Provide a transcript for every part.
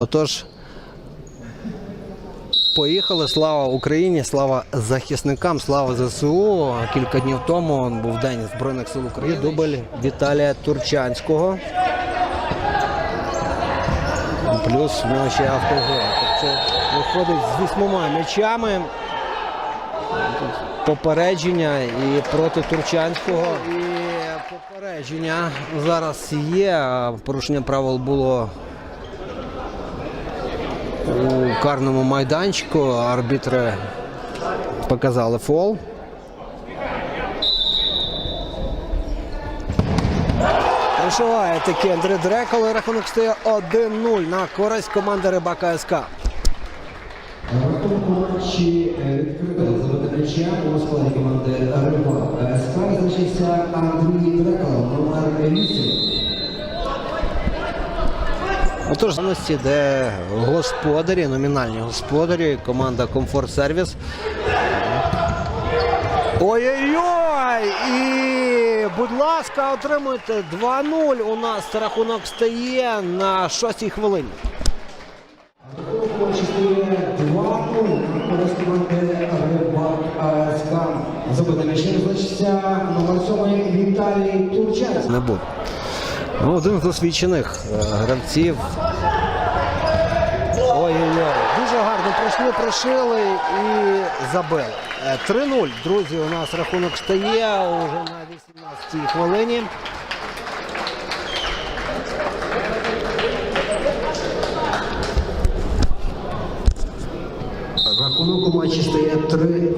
Отож, поїхали. Слава Україні, слава захисникам, слава ЗСУ. Кілька днів тому був День Збройних сил України. Дубль Віталія Турчанського. Плюс в нього ще автогол. Тобто виходить з вісьмома м'ячами. Попередження і проти Турчанського. І попередження зараз є. Порушення правил було у карному майданчику. Арбітри показали фол. Пришиває таки Андрій Дрекол. і Рахунок стає 1-0 на користь команди Рибака СК. Рахунку матчі е, відкрито забити м'яча у складі команди Риба СК визначився Андрій Дрекол, номер 8. Отож, наявності, де господарі, номінальні господарі, команда Комфорт Сервіс. Ой-ой-ой! І, будь ласка, отримуйте 2-0. У нас рахунок стає на шостій хвилині. На рахунку матчі стає 2-0 на користь команди Риба СК. Забити м'яча визначився номер 7 Віталій Турчанський. Не буде. Ну, один з досвідчених е, гравців. Ой-ой-ой. Дуже гарно пройшли, прошили і забили. Е, 3-0. Друзі, у нас рахунок стає уже на 18-й хвилині. Рахунок у матчі стає 3-0 на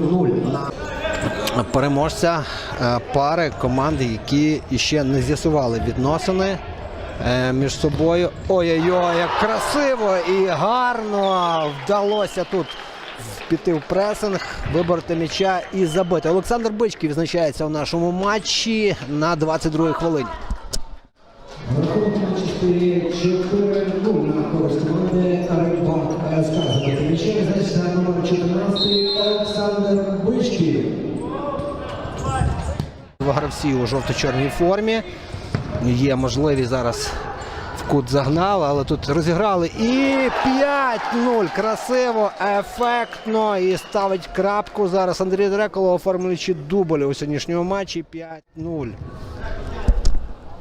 переможця е, пари команди, які ще не з'ясували відносини е, між собою. Ой-ой-ой, як красиво і гарно вдалося тут піти в пресинг, виборти м'яча і забити. Олександр Бичкий відзначається в нашому матчі на 22-й хвилині. Рахунок матчі стає 4-0 на користь команди Рибак СК. Забити м'яча визначився номер 14 Олександр Бичків. Два гравці у жовто-чорній формі. Є можливість зараз в кут загнали, але тут розіграли. І 5-0. Красиво, ефектно. І ставить крапку зараз Андрій Дреколо, оформлюючи дубль у сьогоднішньому матчі. 5-0.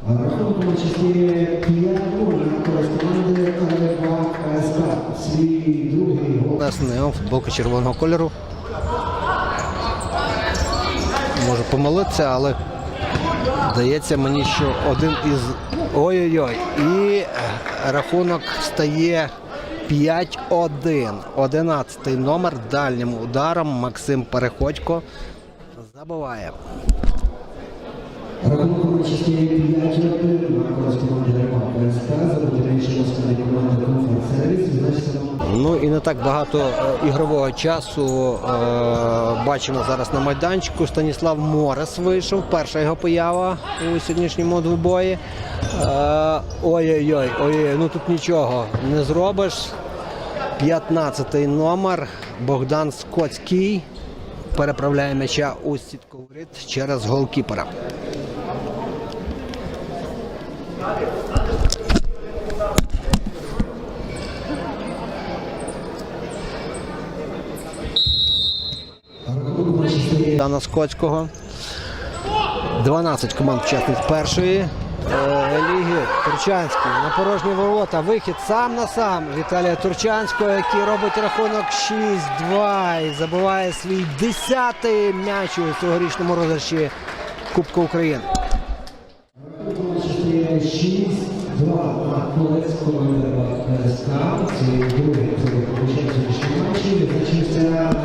Рахунок матчі стає 5-0 команди Рибак СК. Свій другий гол. Футболка червоного кольору. Можу помилитися, але здається мені, що один із. Ой-ой-ой. І е, рахунок стає 5-1. 11 номер дальнім ударом Максим Переходько забиває. Рахунок стає 5-1 на користь команди Рибак СК. Забити м'яча у складі команди Ну і не так багато е, ігрового часу е, бачимо зараз на майданчику. Станіслав Морес вийшов. Перша його поява у сьогоднішньому двобої. Е, ой-ой-ой, ой, ну тут нічого не зробиш. 15-й номер Богдан Скотський переправляє м'яча у сітку воріт через голкіпера. Стає Скотського. 12 команд учасниць першої е, ліги. Турчанський на порожні ворота. Вихід сам на сам Віталія Турчанського, який робить рахунок 6-2 і забиває свій 10-й м'яч у цьогорічному розіграші Кубка України. 6-2 на Рибак СК. Це другий матчі.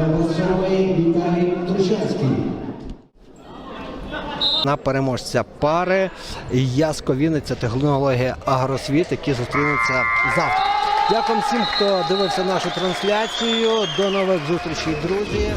Номер 7 Віталій Турчанський. На переможця пари Яско Вінниця технологія Агросвіт, які зустрінуться завтра. Дякую всім, хто дивився нашу трансляцію. До нових зустрічей, друзі.